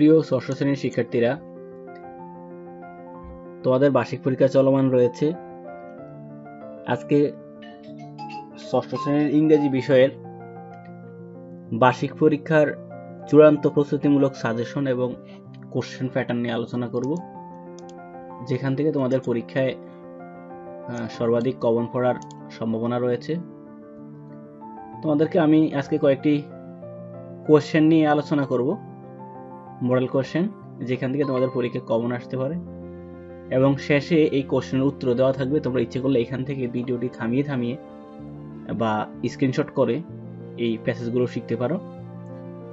সুপ্রিয় ষষ্ঠ শ্রেণির শিক্ষার্থীরা, তোমাদের বার্ষিক পরীক্ষা চলমান রয়েছে। আজকে ষষ্ঠ শ্রেণির ইংরেজি বিষয়ের বার্ষিক পরীক্ষার চূড়ান্ত প্রস্তুতিমূলক সাজেশন এবং কোশ্চেন প্যাটার্ন নিয়ে আলোচনা করব। যেখান থেকে তোমাদের পরীক্ষায় সর্বাধিক কমন পড়ার সম্ভাবনা রয়েছে। তোমাদেরকে আমি আজকে কয়েকটি কোশ্চেন নিয়ে আলোচনা করব। মডেল কোশ্চেন, যেখান থেকে তোমাদের পরীক্ষা কমন আসতে পারে। এবং শেষে এই কোশ্চেনের উত্তর দেওয়া থাকবে। তোমরা ইচ্ছে করলে এখান থেকে ভিডিওটি থামিয়ে থামিয়ে বা স্ক্রিনশট করে এই প্যাসেজগুলো শিখতে পারো।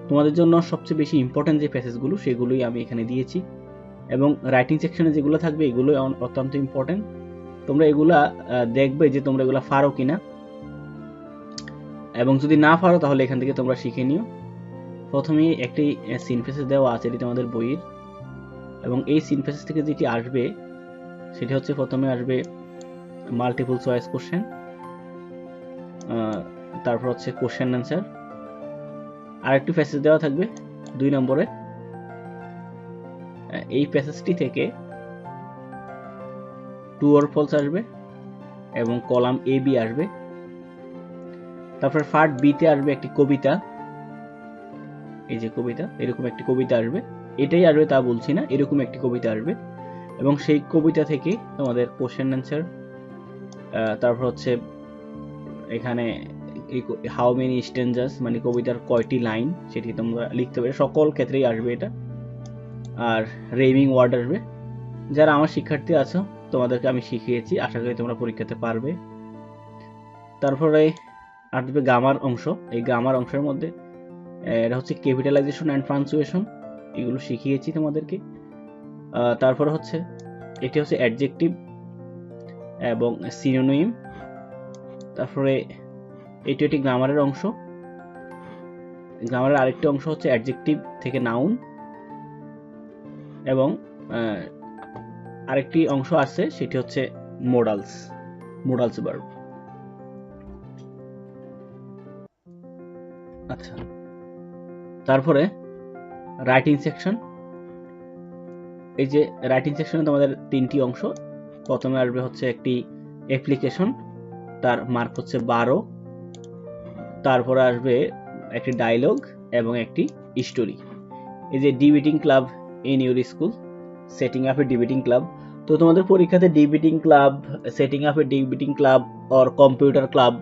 তোমাদের জন্য সবচেয়ে বেশি ইম্পর্টেন্ট যে প্যাসেজগুলো সেগুলোই আমি এখানে দিয়েছি। এবং রাইটিং সেকশনে যেগুলো থাকবে এগুলো অত্যন্ত ইম্পর্টেন্ট তোমরা এগুলা দেখবে যে তোমরা এগুলা পারো কিনা। এবং যদি না পারো, তাহলে এখান থেকে তোমরা শিখে নিও। প্রথমে একটি সিনফেসিস দেওয়া আছে, এটি তোমাদের বইয়ের। এবং এই সিনফেসিস থেকে যেটি আসবে, সেটি হচ্ছে প্রথমে আসবে মাল্টিপল চয়েস কোশ্চেন তারপর হচ্ছে কোশ্চেন অ্যান্সার আর একটি প্যাসেজ দেওয়া থাকবে দুই নম্বরে। এই প্যাসেজটি থেকে টু অর ফলস আসবে এবং কলাম এ বি আসবে। তারপর পার্ট বিতে আসবে একটি কবিতা। এই যে কবিতা, এরকম একটি কবিতা আসবে। এটাই আসবে তা বলছি না, এরকম একটি কবিতা আসবে। এবং সেই কবিতা থেকে তোমাদের কোশ্চেন অ্যান্সার তারপর হচ্ছে এখানে হাউ মেনি স্টেঞ্জার্স মানে কবিতার কয়টি লাইন সেটি তোমরা লিখতে পারবে সকল ক্ষেত্রেই আসবে এটা। আর রেমিং ওয়ার্ড আসবে। যারা আমার শিক্ষার্থী আছো, তোমাদেরকে আমি শিখিয়েছি, আশা করি তোমরা পরীক্ষাতে পারবে। তারপরে আসবে গামার অংশ। এই গামার অংশের মধ্যে এটা হচ্ছে ক্যাপিটালাইজেশন অ্যান্ড ট্রান্সুয়েশন এগুলো শিখিয়েছি তোমাদেরকে। তারপরে হচ্ছে, এটি হচ্ছে অ্যাডজেক্টিভ এবং সিনোনিম তারপরে এটি একটি গ্রামারের অংশ। গ্রামারের আরেকটি অংশ হচ্ছে অ্যাডজেক্টিভ থেকে নাউন এবং আরেকটি অংশ আছে, সেটি হচ্ছে মোডালস মোডালস বার্ব আচ্ছা। তারপরে রাইটিং সেকশন এই যে রাইটিং সেকশনে তোমাদের তিনটি অংশ। প্রথমে আসবে হচ্ছে একটি অ্যাপ্লিকেশন তার মার্ক হচ্ছে বারো। তারপরে আসবে একটি ডায়লগ এবং একটি স্টোরি এই যে debating club in your school setting up a debating club তো তোমাদের পরীক্ষাতে debating club setting up a debating club or computer club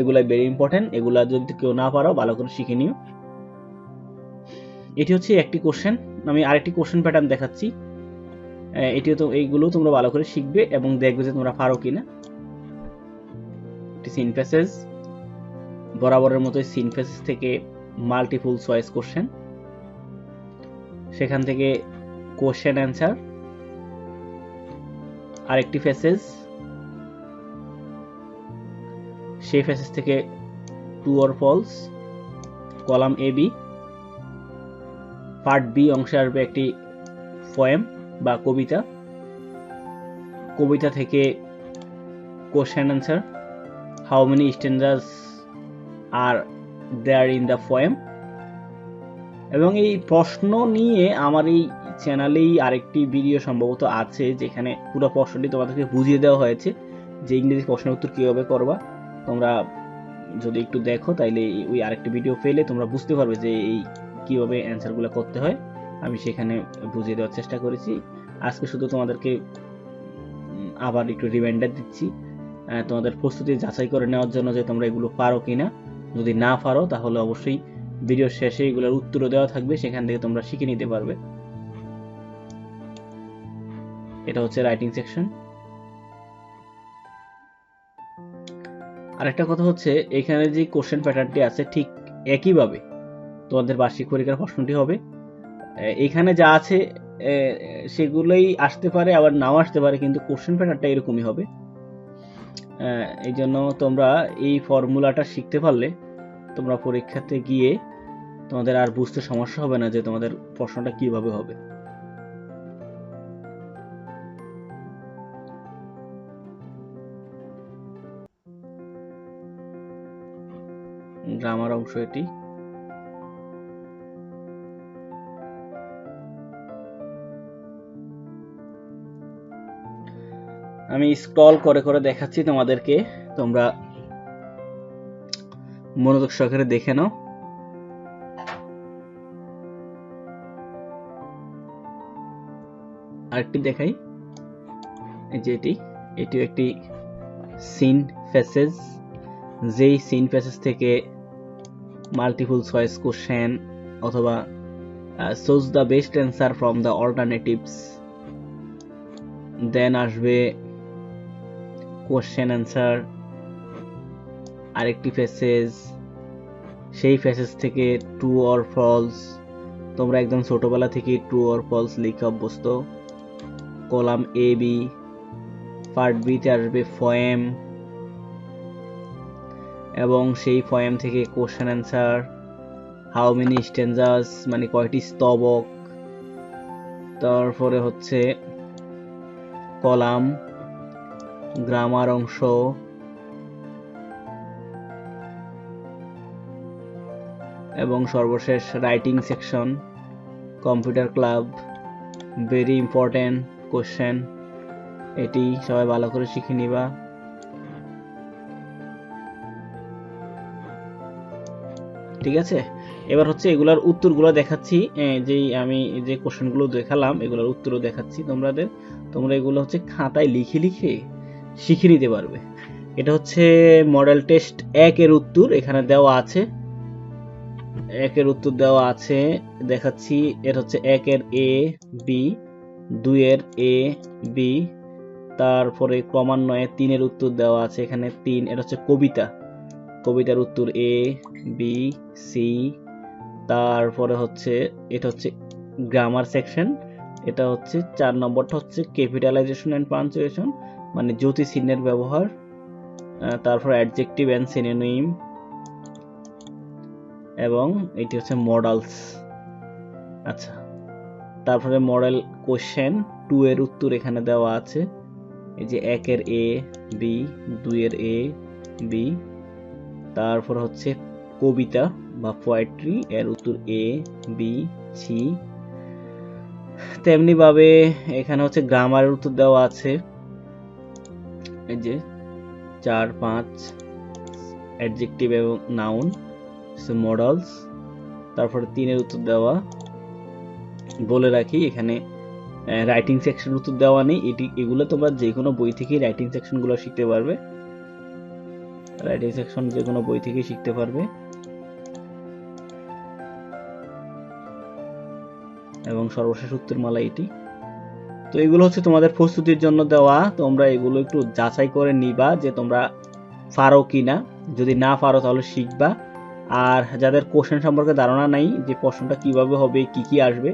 এগুলো ভেরি ইম্পর্টেন্ট এগুলা যদি কেউ না পারো, ভালো করে শিখে নিও। এটি হচ্ছে একটি কোশ্চেন আমি আরেকটি কোশ্চেন প্যাটার্ন দেখাচ্ছি। এটিও তো এইগুলো তোমরা ভালো করে শিখবে এবং দেখবে যে তোমরা পারো কিনা। সিন প্যাসেজ বরাবরের মতো সিন প্যাসেজ থেকে মাল্টিপুল চয়েস কোশ্চেন সেখান থেকে কোশ্চেন অ্যান্সার আরেকটি প্যাসেজ সেই প্যাসেজ থেকে true or false column A B part B অংশে আসবে একটি ফয়েম বা কবিতা। কবিতা থেকে question answer how many stanzas are there in the poem এবং এই প্রশ্ন নিয়ে আমার এই চ্যানেলেই আরেকটি ভিডিও সম্ভবত আছে, যেখানে পুরো প্রশ্নটি তোমাদেরকে বুঝিয়ে দেওয়া হয়েছে যে ইংরেজি প্রশ্নের উত্তর কীভাবে করবা। তোমরা যদি একটু দেখো, তাইলে ওই আরেকটি ভিডিও পেলে তোমরা বুঝতে পারবে যে এই কীভাবে অ্যান্সারগুলো করতে হয়, আমি সেখানে বুঝিয়ে দেওয়ার চেষ্টা করেছি। আজকে শুধু তোমাদেরকে আবার একটু রিমাইন্ডার দিচ্ছি তোমাদের প্রস্তুতি যাচাই করে নেওয়ার জন্য যে তোমরা এগুলো পারো কিনা। যদি না পারো, তাহলে অবশ্যই ভিডিওর শেষে এগুলোর উত্তরও দেওয়া থাকবে, সেখান থেকে তোমরা শিখে নিতে পারবে। এটা হচ্ছে রাইটিং সেকশন আরেকটা কথা হচ্ছে, এখানে যে কোশ্চেন প্যাটার্নটি আছে, ঠিক একইভাবে তোমাদের বার্ষিক পরীক্ষার প্রশ্নটি হবে। এখানে যা আছে সেগুলোই আসতে পারে, আবার নাও আসতে পারে, কিন্তু কোশ্চেন প্যাটার্নটা এরকমই হবে। এই জন্য তোমরা এই ফর্মুলাটা শিখতে পারলে তোমরা পরীক্ষাতে গিয়ে তোমাদের আর বুঝতে সমস্যা হবে না যে তোমাদের প্রশ্নটা কীভাবে হবে। গ্রামার অংশ এটি। আমি স্ক্রল করে করে দেখাচ্ছি তোমাদেরকে। তোমরা মনোযোগ সহকারে দেখে নাও। আরেকটি দেখাই। যে এটি, এটিও একটি সিন ফেসেস যেই সিন ফেসেস থেকে মাল্টিপল চয়েস কোশ্চেন অথবা choose the best answer from the alternatives then আসবে কোশ্চেন অ্যান্সার আরেকটি ফেসেস সেই ফেসেস থেকে ট্রু অর ফলস তোমরা একদম ছোটোবেলা থেকে ট্রু অর ফলস লিখে অভ্যস্ত। কলাম এ বি পার্ট বিতে আসবে ফয়েম এবং সেই ফয়েম থেকে question answer how many stanzas মানে কয়টি স্তবক, তারপরে হচ্ছে কলাম গ্রামার অংশ। এবং সর্বশেষ writing section computer club very important question এটি সবাই ভালো করে শিখে নিবা। ঠিক আছে? এবার হচ্ছে এগুলার উত্তরগুলো দেখাচ্ছি। যেই আমি যে কোশ্চেনগুলো দেখালাম, এগুলোর উত্তরও দেখাচ্ছি তোমাদের। তোমরা এগুলো হচ্ছে খাতায় লিখে লিখে শিখে নিতে পারবে। এটা হচ্ছে মডেল টেস্ট একের উত্তর এখানে দেওয়া আছে। একের উত্তর দেওয়া আছে, দেখাচ্ছি। এটা হচ্ছে একের এ বি দুইয়ের এ বি তারপরে ক্রমান্বয়ে তিনের উত্তর দেওয়া আছে এখানে তিন। এটা হচ্ছে কবিতা। কবিতার উত্তর এ বি সি তারপরে হচ্ছে, এটা হচ্ছে গ্রামার সেকশন এটা হচ্ছে চার নম্বরটা হচ্ছে ক্যাপিটালাইজেশন অ্যান্ড পাঞ্চুয়েশন মানে জ্যোতি চিহ্নের ব্যবহার তারপর অ্যাডজেক্টিভ অ্যান্ড সিনোনিম এবং এটি হচ্ছে মডেলস আচ্ছা তারপরে মডেল কোশ্চেন টু এর উত্তর এখানে দেওয়া আছে। এই যে একের এ বি দুইয়ের এ বি তারপর হচ্ছে কবিতা বা পোয়েট্রি এর উত্তর এ বি সি তেমনিভাবে এখানে হচ্ছে গ্রামারের উত্তর দেওয়া আছে। এই যে চার, পাঁচ অ্যাডজেক্টিভ এবং নাউন মডেলস তারপরে তিনের উত্তর দেওয়া, বলে রাখি, এখানে রাইটিং সেকশন উত্তর দেওয়া নেই, এটি, এগুলো তোমরা যে কোনো বই থেকেই রাইটিং সেকশনগুলো শিখতে পারবে। রাইটিং সেকশন যে কোনো বই থেকেই শিখতে পারবে। এবং সর্বশেষ উত্তরমালা এটি। তো এগুলো হচ্ছে তোমাদের প্রস্তুতির জন্য দেওয়া। তোমরা এগুলো একটু যাচাই করে নিবা যে তোমরা পারো কি না যদি না পারো তাহলে শিখবা। আর যাদের কোশ্চেন সম্পর্কে ধারণা নাই, যে প্রশ্নটা কীভাবে হবে, কি কি আসবে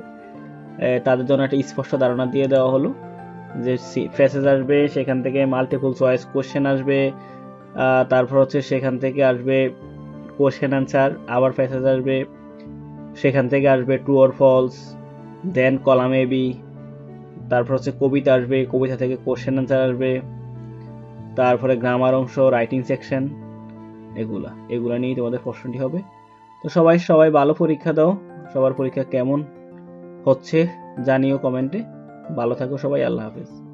তাদের জন্য একটা স্পষ্ট ধারণা দিয়ে দেওয়া হলো। যে ফেসেজ আসবে, সেখান থেকে মাল্টিপল চয়েস কোশ্চেন আসবে। তারপর হচ্ছে সেখান থেকে আসবে কোশ্চেন অ্যান্সার আবার ফেসেজ আসবে। সেখান থেকে আসবে true or false then column A B তারপর হচ্ছে কবিতা আসবে, কবিতা থেকে কোশ্চেন অ্যান্সার আসবে, তারপরে গ্রামার অংশ রাইটিং সেকশন এগুলা এগুলা নিয়েই তোমাদের প্রশ্নটি হবে। তো সবাই সবাই ভালো পরীক্ষা দাও, সবার পরীক্ষা কেমন হচ্ছে জানিও কমেন্টে ভালো থাকো সবাই, আল্লাহ হাফেজ।